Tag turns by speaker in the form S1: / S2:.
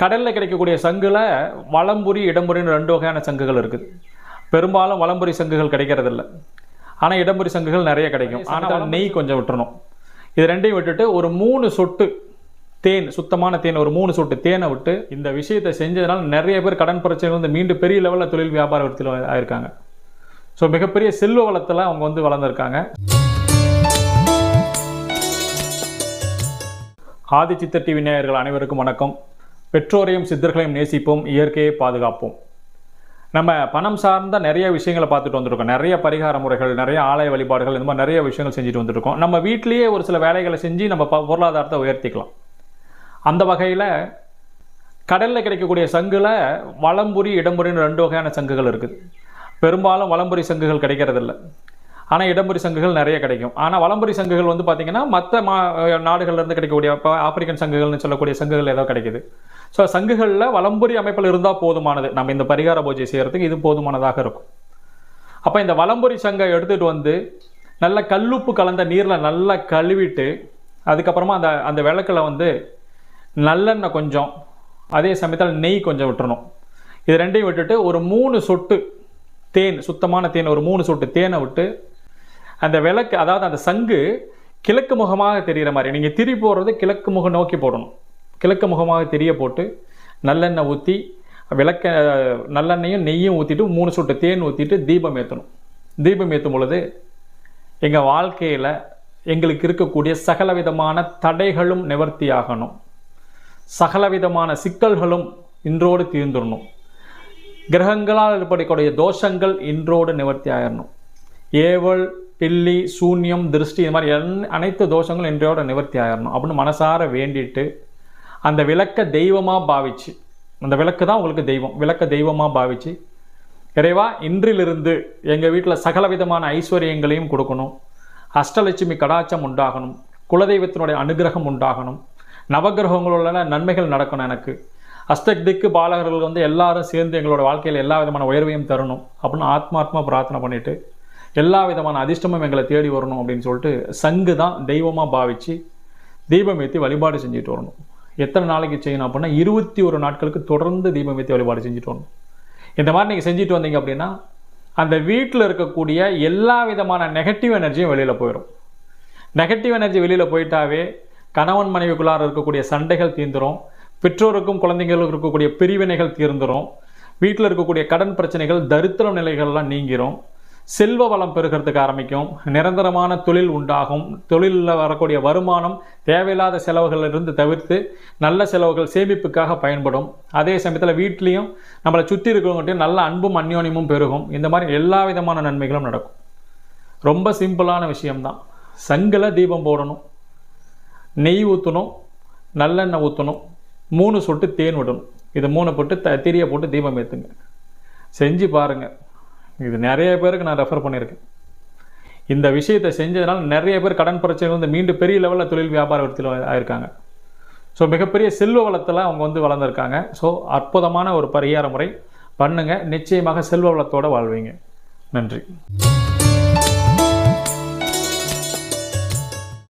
S1: கடலில் கிடைக்கக்கூடிய சங்குல வலம்புரி இடம்புரின்னு ரெண்டு வகையான சங்குகள் இருக்குது. பெரும்பாலும் வலம்புரி சங்குகள் கிடைக்கிறதில்ல. ஆனால் இடம்புரி சங்குகள் நிறைய கிடைக்கும். ஆனால் நெய் கொஞ்சம் விட்டுறணும். இது ரெண்டையும் விட்டுட்டு ஒரு மூணு சொட்டு தேன் சுத்தமான தேன் ஒரு மூணு சொட்டு தேனை விட்டு இந்த விஷயத்தை செஞ்சதுனால நிறைய பேர் கடன் பிரச்சனை வந்து மீண்டும் பெரிய லெவலில் தொழில் வியாபார விருத்தியில் ஆயிருக்காங்க. ஸோ மிகப்பெரிய செல்வ வளத்தில் அவங்க வந்து வளர்ந்துருக்காங்க. ஆதி சித்தர் டிவி நேயர்கள் அனைவருக்கும் வணக்கம். பெற்றோரையும் சித்தர்களையும் நேசிப்போம் இயற்கையை பாதுகாப்போம். நம்ம பணம் சார்ந்த நிறைய விஷயங்களை பார்த்துட்டு வந்திருக்கோம். நிறைய பரிகார முறைகள் நிறைய ஆலய வழிபாடுகள் இந்த மாதிரி நிறைய விஷயங்கள் செஞ்சுட்டு வந்திருக்கோம். நம்ம வீட்டிலேயே ஒரு சில வேலைகளை செஞ்சு நம்ம ப- பொருளாதாரத்தை உயர்த்திக்கலாம். அந்த வகையில் கடலில் கிடைக்கக்கூடிய சங்கில் வளம்புரி இடம்புரின்னு ரெண்டு வகையான சங்குகள் இருக்குது. பெரும்பாலும் வளம்புரி சங்குகள் கிடைக்கிறதில்ல. ஆனால் இடம்புரி சங்குகள் நிறைய கிடைக்கும். ஆனால் வளம்புரி சங்குகள் வந்து பார்த்திங்கன்னா மற்ற மா நாடுகள்லேருந்து கிடைக்கக்கூடிய இப்போ ஆப்பிரிக்கன் சங்குகள்னு சொல்லக்கூடிய சங்குகள் ஏதோ கிடைக்குது. ஸோ சங்குகளில் வலம்புரி அமைப்பில் இருந்தால் போதுமானது. நம்ம இந்த பரிகார பூஜை செய்கிறதுக்கு இது போதுமானதாக இருக்கும். அப்போ இந்த வலம்புரி சங்கை எடுத்துகிட்டு வந்து நல்ல கல்லுப்பு கலந்த நீரில் நல்லா கழுவிட்டு அதுக்கப்புறமா அந்த அந்த விளக்கில் வந்து நல்லெண்ணெய் கொஞ்சம் அதே சமயத்தில் நெய் கொஞ்சம் விட்டுறணும். இது ரெண்டையும் விட்டுட்டு ஒரு மூணு சொட்டு தேன் சுத்தமான தேன் ஒரு மூணு சொட்டு தேனை விட்டு அந்த விளக்கு அதாவது அந்த சங்கு கிழக்கு முகமாக தெரிகிற மாதிரி நீங்கள் திரி போடுறது கிழக்கு முகம் நோக்கி போடணும். கிழக்கு முகமாக தெரிய போட்டு நல்லெண்ணெய் ஊற்றி விளக்க நல்லெண்ணெயும் நெய்யும் ஊற்றிட்டு மூணு சொட்டு தேன் ஊற்றிட்டு தீபம் ஏற்றணும் தீபம் ஏற்றும் பொழுது எங்கள் வாழ்க்கையில் எங்களுக்கு இருக்கக்கூடிய சகலவிதமான தடைகளும் நிவர்த்தியாகணும் சகலவிதமான சிக்கல்களும் இன்றோடு தீர்ந்துடணும். கிரகங்களால் ஏற்படக்கூடிய தோஷங்கள் இன்றோடு நிவர்த்தி ஆயிடணும். ஏவல் பில்லி சூன்யம் திருஷ்டி இது மாதிரி என்- அனைத்து தோஷங்களும் இன்றையோட நிவர்த்தி ஆயிடணும். அப்படின்னு மனசார வேண்டிட்டு அந்த விளக்க தெய்வமாக பாவிச்சு. அந்த விளக்கு தான் உங்களுக்கு தெய்வம். விளக்க தெய்வமாக பாவிச்சு. இறைவா இன்றிலிருந்து எங்கள் வீட்டில் சகல விதமான ஐஸ்வர்யங்களையும் கொடுக்கணும். அஷ்டலட்சுமி கடாச்சம் உண்டாகணும். குலதெய்வத்தினுடைய அனுகிரகம் உண்டாகணும். நவகிரகங்களோட நன்மைகள் நடக்கணும் எனக்கு. அஷ்டதிக்கு பாலகர்கள் வந்து எல்லாரும் சேர்ந்து எங்களோட வாழ்க்கையில் எல்லா விதமான உயர்வையும் தரணும் அப்படின்னு ஆத்மாத்மா பிரார்த்தனை பண்ணிவிட்டு எல்லா விதமான அதிர்ஷ்டமும் எங்களை தேடி வரணும் அப்படின்னு சொல்லிட்டு சங்கு தான் தெய்வமாக பாவிச்சு தீபம் ஏற்றி வழிபாடு செஞ்சுட்டு வரணும். எத்தனை நாளைக்கு செய்யணும் அப்படின்னா இருபத்தி ஒரு நாட்களுக்கு தொடர்ந்து தீபம் ஏற்றி வழிபாடு செஞ்சுட்டு வரணும். இந்த மாதிரி நீங்கள் செஞ்சுட்டு வந்தீங்க அப்படின்னா அந்த வீட்டில் இருக்கக்கூடிய எல்லா விதமான நெகட்டிவ் எனர்ஜியும் வெளியில் போயிடும் நெகட்டிவ் எனர்ஜி வெளியில் போயிட்டாவே கணவன் மனைவிக்குள்ளார இருக்கக்கூடிய சண்டைகள் தீர்ந்துடும் பெற்றோருக்கும் குழந்தைங்களுக்கும் இருக்கக்கூடிய பிரிவினைகள் தீர்ந்துரும். வீட்டில் இருக்கக்கூடிய கடன் பிரச்சனைகள் தரித்திர நிலைகள்லாம் நீங்கிரும். செல்வ வளம் பெருகிறதுக்கு ஆரம்பிக்கும். நிரந்தரமான தொழில் உண்டாகும். தொழிலில் வரக்கூடிய வருமானம் தேவையில்லாத செலவுகளிலிருந்து தவிர்த்து நல்ல செலவுகள் சேமிப்புக்காக பயன்படும். அதே சமயத்தில் வீட்லேயும் நம்மளை சுற்றி இருக்கிறவங்ககிட்டயும் நல்ல அன்பும் அந்யோன்யமும் பெருகும். இந்த மாதிரி எல்லா விதமான நன்மைகளும் நடக்கும். ரொம்ப சிம்பிளான விஷயம்தான். சங்கில் தீபம் போடணும். நெய் ஊற்றணும் நல்லெண்ணெய் ஊற்றணும் மூணு சொட்டு தேன் விடணும். இது மூணு போட்டு த திரியை போட்டு தீபம் ஏற்றுங்க செஞ்சு பாருங்கள் இது நிறைய பேருக்கு நான் ரெஃபர் பண்ணியிருக்கேன். இந்த விஷயத்தை செஞ்சதுனால நிறைய பேர் கடன் பிரச்சனை வந்து மீண்டும் பெரிய லெவலில் தொழில் வியாபார விடத்தில் ஆயிருக்காங்க. ஸோ மிகப்பெரிய செல்வ வளத்தில் அவங்க வந்து வளர்ந்துருக்காங்க. ஸோ அற்புதமான ஒரு பரிகார முறை பண்ணுங்கள் நிச்சயமாக செல்வ வளத்தோடு வாழ்வீங்க. நன்றி.